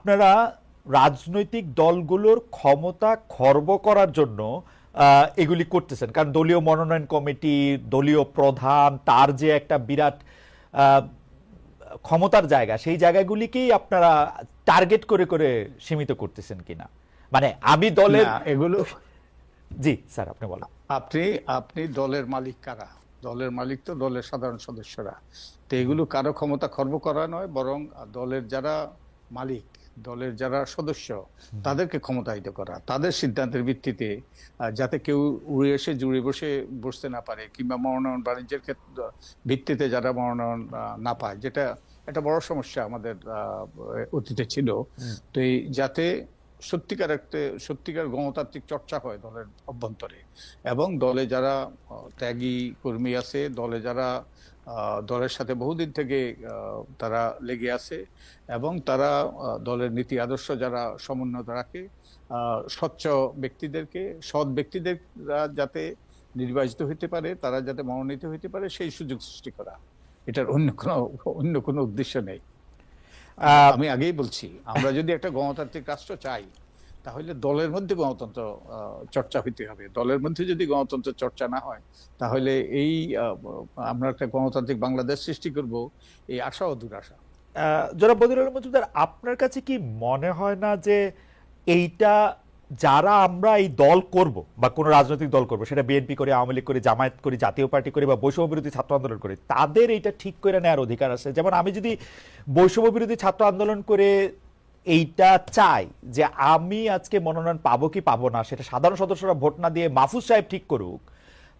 আপনারা রাজনৈতিক দলগুলোর ক্ষমতা খর্ব করার জন্য এগুলি করতেছেন। কারণ দলীয় মনোনয়ন কমিটি দলীয় প্রধান তার যে একটা বিরাট ক্ষমতার জায়গা সেই জায়গাগুলিকেই আপনারা টার্গেট করে করে সীমিত করতেছেন কিনা? মানে আমি দলের এগুলো জি স্যার আপনি বলেন। আপনি আপনি দলের মালিক কারা? দলের মালিক তো দলের সাধারণ সদস্যরা। তো এগুলো কারও ক্ষমতা খর্ব করা নয় বরং দলের যারা মালিক দলের যারা সদস্য তাদেরকে ক্ষমতায়িত করা তাদের সিদ্ধান্তের ভিত্তিতে যাতে কেউ উড়ে এসে জুড়ে বসে বসতে না পারে কিংবা মনোনয়ন বাণিজ্যের ক্ষেত্রে ভিত্তিতে যারা মনোনয়ন না পায় যেটা একটা বড় সমস্যা আমাদের অতীতে ছিল। তো এই যাতে সত্যিকার একটা, সত্যিকার গণতান্ত্রিক চর্চা হয় দলের অভ্যন্তরে। এবং দলে যারা ত্যাগী কর্মী আছে, দলে যারা দলের সাথে বহুদিন থেকে তারা লেগে আছে এবং তারা দলের নীতি আদর্শ যারা সমুন্নত রাখে স্বচ্ছ ব্যক্তিদেরকে, সৎ ব্যক্তিদেররা যাতে নির্বাচিত হইতে পারে, তারা যাতে মনোনীত হইতে পারে, সেই সুযোগ সৃষ্টি করা। এটার অন্য কোনো অন্য কোনো উদ্দেশ্য নেই। আমি আগেই বলছি আমরা যদি একটা গণতান্ত্রিক রাষ্ট্র চাই তাহলে দলের মধ্যে গণতন্ত্র চর্চা হইতে হবে। দলের মধ্যে যদি গণতন্ত্র চর্চা না হয় তাহলে এই আমরা একটা গণতান্ত্রিক বাংলাদেশ সৃষ্টি করব এই আশা ও দুরাশা। জনাব বদিরুল মজুমদার আপনার কাছে কি মনে হয় না যে এইটা যারা আমরা এই দল করব বা কোনো রাজনৈতিক দল করব, সেটা বিএনপি করে, আওয়ামী লীগ করে, জামায়াত করি, জাতীয় পার্টি করে বা বৈষম্য বিরোধী ছাত্র আন্দোলন করে, তাদের এইটা ঠিক করে নেওয়ার অধিকার আছে। যেমন আমি যদি বৈষম্য বিরোধী ছাত্র আন্দোলন করে এইটা চাই যে আমি আজকে মনোনয়ন পাবো কি পাবো না, সেটা সাধারণ সদস্যরা ভোট না দিয়ে মাহফুজ সাহেব ঠিক করুক,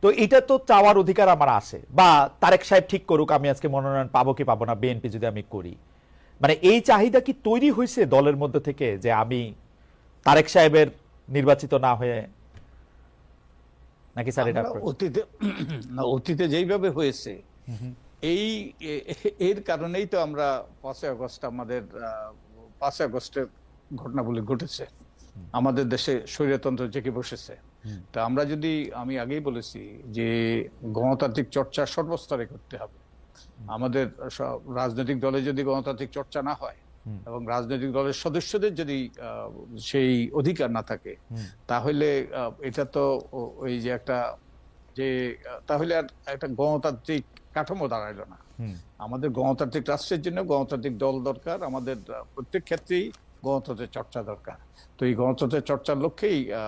তো এটা তো চাওয়ার অধিকার আমার আছে। বা তারেক সাহেব ঠিক করুক, আমি আজকে মনোনয়ন পাবো কি পাবো না বিএনপি যদি আমি করি। মানে এই চাহিদা কি তৈরি হয়েছে দলের মধ্যে থেকে যে আমি তারেক সাহেবের নির্বাচিত না হয়ে নাকি স্যার এটা অতীতে না অতীতে যেইভাবে হয়েছে এই এর কারণেই তো আমরা পাঁচই আগস্ট আমাদের পাঁচই আগস্টের ঘটনাগুলি ঘটেছে। আমাদের দেশে স্বৈরতন্ত্র জেগে বসেছে। তা আমরা যদি আমি আগেই বলেছি যে গণতান্ত্রিক চর্চা সর্বস্তরে করতে হবে। আমাদের সব রাজনৈতিক দলে যদি গণতান্ত্রিক চর্চা না হয় এবং রাজনৈতিক দলের সদস্যদের যদি সেই অধিকার না থাকে তাহলে এটা তো ওই যে একটা যে তাহলে আর একটা গণতান্ত্রিক কাঠামো দাঁড়াইলো না। আমাদের গণতান্ত্রিক রাষ্ট্রের জন্য গণতান্ত্রিক দল দরকার আমাদের প্রত্যেক ক্ষেত্রেই গণতন্ত্রের চর্চা দরকার। তো এই গণতন্ত্রের চর্চার লক্ষ্যেই আহ,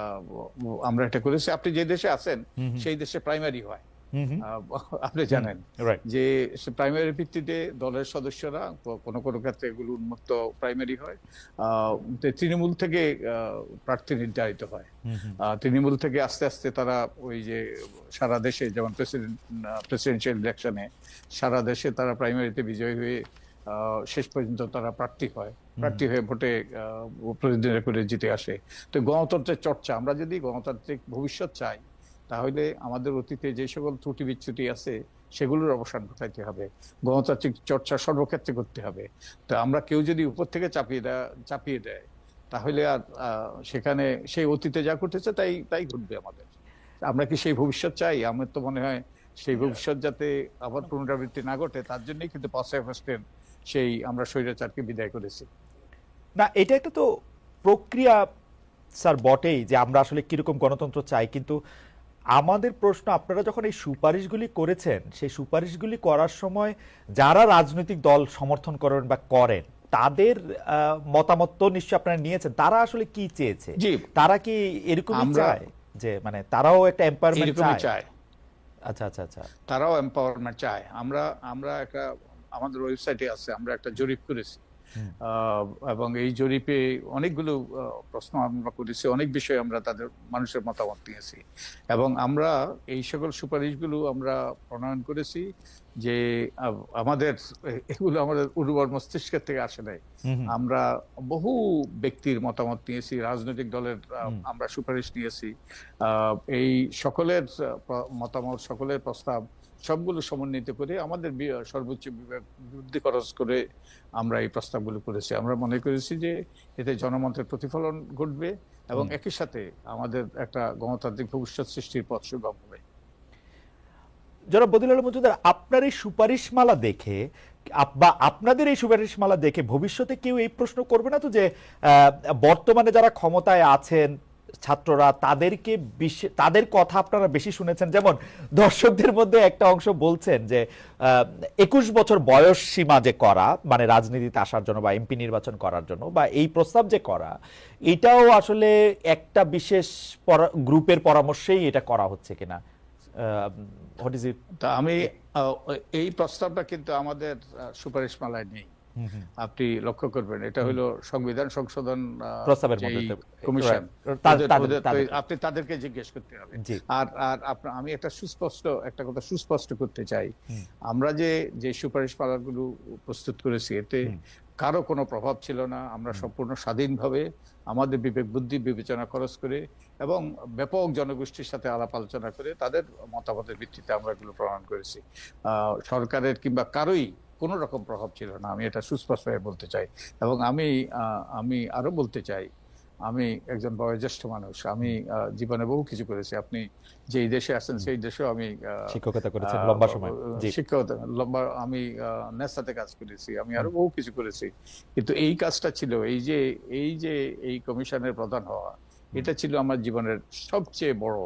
আমরা এটা করেছি। আপনি যে দেশে আছেন সেই দেশে প্রাইমারি হয়। আপনি জানেন রাইট যে প্রাইমারি ভিত্তিতে দলের সদস্যরা কোনো কোনো ক্ষেত্রে এগুলো উন্মুক্ত প্রাইমারি হয়। তৃণমূল থেকে প্রার্থী নির্ধারিত হয়। আহ, তৃণমূল থেকে আস্তে আস্তে তারা ওই যে সারা দেশে যেমন প্রেসিডেন্ট প্রেসিডেন্সিয়াল ইলেকশনে সারা দেশে তারা প্রাইমারিতে বিজয়ী হয়ে আহ, শেষ পর্যন্ত তারা প্রার্থী হয়। প্রার্থী হয়ে ভোটে প্রতিদ্বন্দ্বিতা করে জিতে আসে। তো গণতন্ত্রের চর্চা আমরা যদি গণতান্ত্রিক ভবিষ্যৎ চাই তাহলে আমাদের অতীতে যে সকল ত্রুটি বিচ্যুতি আছে, সেগুলোর অবসান ঘটাইতে হবে। গণতান্ত্রিক চর্চা সর্বক্ষেত্রে করতে হবে। তো আমরা কেউ যদি উপর থেকে চাপিয়ে দেয় চাপিয়ে দেয়, তাহলে আর সেখানে সেই অতীতে যা ঘটেছে তাই তাই ঘটবে আমাদের। আমরা কি সেই ভবিষ্যৎ চাই? আমার তো মনে হয় সেই ভবিষ্যৎ যাতে আবার পুনরাবৃত্তি না ঘটে, তার জন্যই কিন্তু পাঁচই আগস্টের সেই আমরা স্বৈরাচারকে বিদায় করেছি। না, এটা একটা তো প্রক্রিয়া, স্যার, বটেই যে আমরা আসলে কীরকম গণতন্ত্র চাই। কিন্তু আমাদের প্রশ্ন আপনারা যখন এই সুপারিশগুলি করেছেন সেই সুপারিশগুলি করার সময় যারা রাজনৈতিক দল সমর্থন করেন বা করেন তাদের মতামত তো নিশ্চয়ই আপনারা নিয়েছেন। তারা আসলে কি চেয়েছে? তারা কি এরকম চায় যে মানে তারাও একটা এম্পায়ারমেন্ট এরকমই চায়? আচ্ছা আচ্ছা আচ্ছা। তারাও এম্পাওয়ারমেন্ট চায়। আমরা আমরা একটা আমাদের ওয়েবসাইটে আছে আমরা একটা জরিপ করেছি। এবং এই জরিপে অনেকগুলো প্রশ্ন আমরা করেছি অনেক বিষয়ে আমরা তাদের মানুষের মতামত নিয়েছি এবং আমরা এই সকল সুপারিশগুলো আমরা প্রণয়ন করেছি যে আমাদের এগুলো আমাদের উর্বর মস্তিষ্কের থেকে আসে নাই। আমরা বহু ব্যক্তির মতামত নিয়েছি রাজনৈতিক দলের আমরা সুপারিশ নিয়েছি। আহ, এই সকলের মতামত সকলের প্রস্তাব সবগুলো সমন্বিত করে আমাদের সর্বোচ্চ বিভাগ বুদ্ধি খরচ করে আমরা এই প্রস্তাবগুলো করেছি। আমরা মনে করেছি যে এতে জনমতের প্রতিফলন ঘটবে এবং একই সাথে আমাদের একটা গণতান্ত্রিক ভবিষ্যৎ সৃষ্টির পথ সুগম হবে। যারা বদিল আলম মজুমদার আপনার এই সুপারিশমালা দেখে বা আপনাদের এই সুপারিশমালা দেখে ভবিষ্যতে কেউ এই প্রশ্ন করবে না তো যে বর্তমানে যারা ক্ষমতায় আছেন ছাত্ররা তাদেরকে তাদের কথা আপনারা বেশি শুনেছেন। যেমন দর্শকদের মধ্যে একটা অংশ বলছেন যে একুশ বছর বয়স সীমা যে করা মানে রাজনীতিতে আসার জন্য বা এমপি নির্বাচন করার জন্য বা এই প্রস্তাব যে করা, এটাও আসলে একটা বিশেষ গ্রুপের পরামর্শেই এটা করা হচ্ছে কিনা। What is it? আমি এই প্রস্তাবটা কিন্তু আমাদের সুপারিশমালায় নেই। আপনি লক্ষ্য করবেন এটা হলো সংবিধান সংশোধন প্রস্তাবের কমিশন। আপনি তাদেরকে জিজ্ঞেস করতে হবে। আর আর আপনার আমি একটা সুস্পষ্ট একটা কথা সুস্পষ্ট করতে চাই। আমরা যে যে সুপারিশমালাগুলো প্রস্তুত করেছি এতে কারও কোনো প্রভাব ছিল না। আমরা সম্পূর্ণ স্বাধীনভাবে আমাদের বিবেক বুদ্ধি বিবেচনা খরচ করে এবং ব্যাপক জনগোষ্ঠীর সাথে আলাপ আলোচনা করে তাদের মতামতের ভিত্তিতে আমরা এগুলো প্রমাণ করেছি। আহ, সরকারের কিংবা কারোই কোনো রকম প্রভাব ছিল না আমি এটা সুস্পষ্টভাবে বলতে চাই। এবং আমি আমি আরও বলতে চাই আমি একজন বয়োজ্যেষ্ঠ মানুষ আমি জীবনে বহু কিছু করেছি। আপনি যেই দেশে আছেন সেই দেশেও আমি শিক্ষকতা করেছেন আহ, লম্বা সময় শিক্ষকতা লম্বা আমি আহ, নেসাতে কাজ করেছি আমি আরও বহু কিছু করেছি। কিন্তু এই কাজটা ছিল এই যে এই যে এই কমিশনের প্রধান হওয়া এটা ছিল আমার জীবনের সবচেয়ে বড়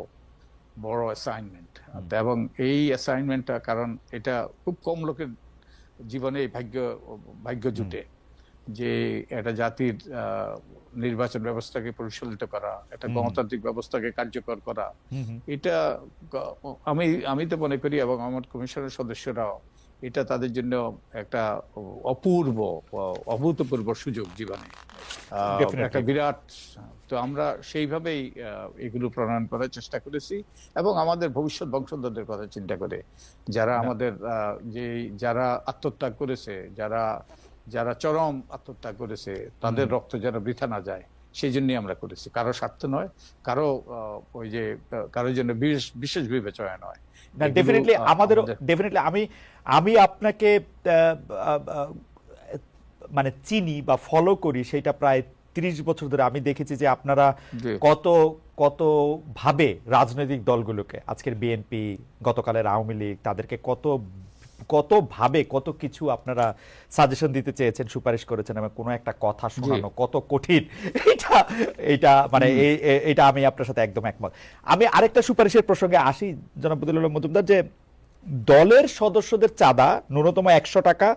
বড় অ্যাসাইনমেন্ট এবং এই অ্যাসাইনমেন্টটা কারণ এটা খুব কম লোকের জীবনে এই ভাগ্য ভাগ্য জুটে যে একটা জাতির আহ, নির্বাচন ব্যবস্থাকে পরিচালিত করা একটা গণতান্ত্রিক ব্যবস্থাকে কার্যকর করা। এটা আমি আমি তো মনে করি এবং আমার কমিশনের সদস্যরাও এটা তাদের জন্য একটা অপূর্ব অভূতপূর্ব সুযোগ জীবনে। একটা বিরাট তো আমরা সেইভাবেই এগুলো প্রণয়ন করার চেষ্টা করেছি এবং আমাদের ভবিষ্যৎ বংশধরদের কথা চিন্তা করে যারা আমাদের আহ, যে যারা আত্মত্যাগ করেছে যারা যারা চরম আত্মত্যাগ করেছে তাদের রক্ত যেন বৃথা না যায়। সেই জন্যই আমরা করেছি। কারও স্বার্থ নয় কারও ওই যে কারোর জন্য বিশেষ বিবেচনা নয়। না ডেফিনেটলি আমাদের- ডেফিনেটলি আমি আমি আপনাকে মানে চিনি বা ফলো করি সেটা প্রায় ত্রিশ বছর ধরে আমি দেখেছি যে আপনারা কত কত ভাবে রাজনৈতিক দলগুলোকে আজকের বিএনপি গতকালের আওয়ামী লীগ তাদেরকে কত কত ভাবে কত কিছু আপনারা সাজেশন দিতে চেয়েছেন সুপারিশ করেছেন এবং কোনো একটা কথা শোনানো কত কঠিন এটা এটা মানে এটা আমি আপনার সাথে একদম একমত। আমি আরেকটা সুপারিশের প্রসঙ্গে আসি জনাব বদুল্লাহ মজুমদার যে দলের সদস্যদের চাঁদা ন্যূনতম একশো টাকা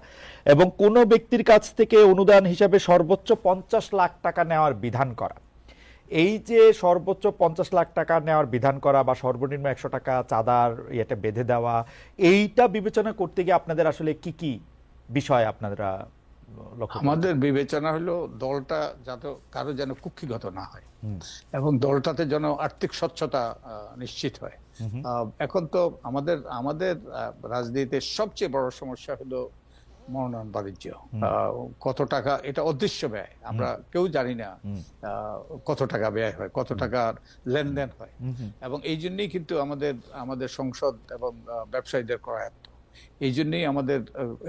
এবং কোনো ব্যক্তির কাছ থেকে অনুদান হিসাবে সর্বোচ্চ পঞ্চাশ লাখ টাকা নেওয়ার বিধান করা। এই যে সর্বোচ্চ পঞ্চাশ লাখ টাকা নেওয়ার বিধান করা বা সর্বনিম্ন একশো টাকা চাঁদার ইয়েটা বেঁধে দেওয়া এইটা বিবেচনা করতে গিয়ে আপনাদের আসলে কি কি বিষয় আপনারা আমাদের বিবেচনা হলো দলটা যাতে কারও যেন কুক্ষিগত না হয় এবং দলটাতে যেন আর্থিক স্বচ্ছতা নিশ্চিত হয়। এখন তো আমাদের আমাদের আহ, রাজনীতিতে সবচেয়ে বড় সমস্যা হলো মনোনয়ন বাণিজ্য কত টাকা এটা অদৃশ্য ব্যয়। আমরা কেউ জানি না কত টাকা ব্যয় হয় কত টাকার লেনদেন হয়। এবং এই জন্যই কিন্তু আমাদের আমাদের সংসদ এবং ব্যবসায়ীদের করায়ত্ত এই জন্যই আমাদের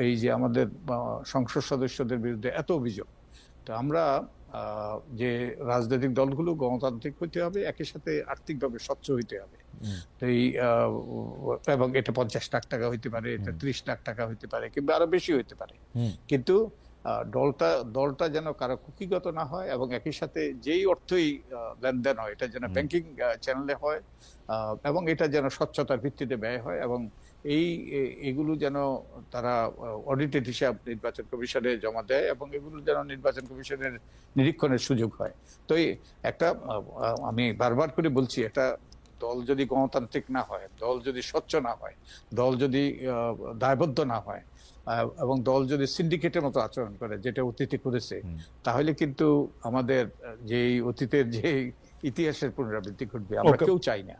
এই যে আমাদের সংসদ সদস্যদের বিরুদ্ধে এত অভিযোগ। তো আমরা যে রাজনৈতিক দলগুলো গণতান্ত্রিক হইতে হবে একই সাথে আর্থিকভাবে স্বচ্ছ হইতে হবে। এই এবং এটা পঞ্চাশ লাখ টাকা হইতে পারে এটা ত্রিশ লাখ টাকা হইতে পারে কিংবা আরও বেশি হইতে পারে। কিন্তু দলটা দলটা যেন কারও কুকিগত না হয় এবং একই সাথে যেই অর্থই লেনদেন হয় এটা যেন ব্যাংকিং চ্যানেলে হয় আহ, এবং এটা যেন স্বচ্ছতার ভিত্তিতে ব্যয় হয় এবং এই এগুলো যেন তারা অডিটেড হিসাব নির্বাচন কমিশনে জমা দেয় এবং এগুলো যেন নির্বাচন কমিশনের নিরীক্ষণের সুযোগ হয়। তো একটা আমি বারবার করে বলছি একটা দল যদি গণতান্ত্রিক না হয় দল যদি স্বচ্ছ না হয় দল যদি দায়বদ্ধ না হয় এবং দল যদি সিন্ডিকেটের মতো আচরণ করে যেটা অতীতে করেছে তাহলে কিন্তু আমাদের যেই অতীতের যে ইতিহাসের পুনরাবৃত্তি ঘটবে আমরা কেউ চাই না।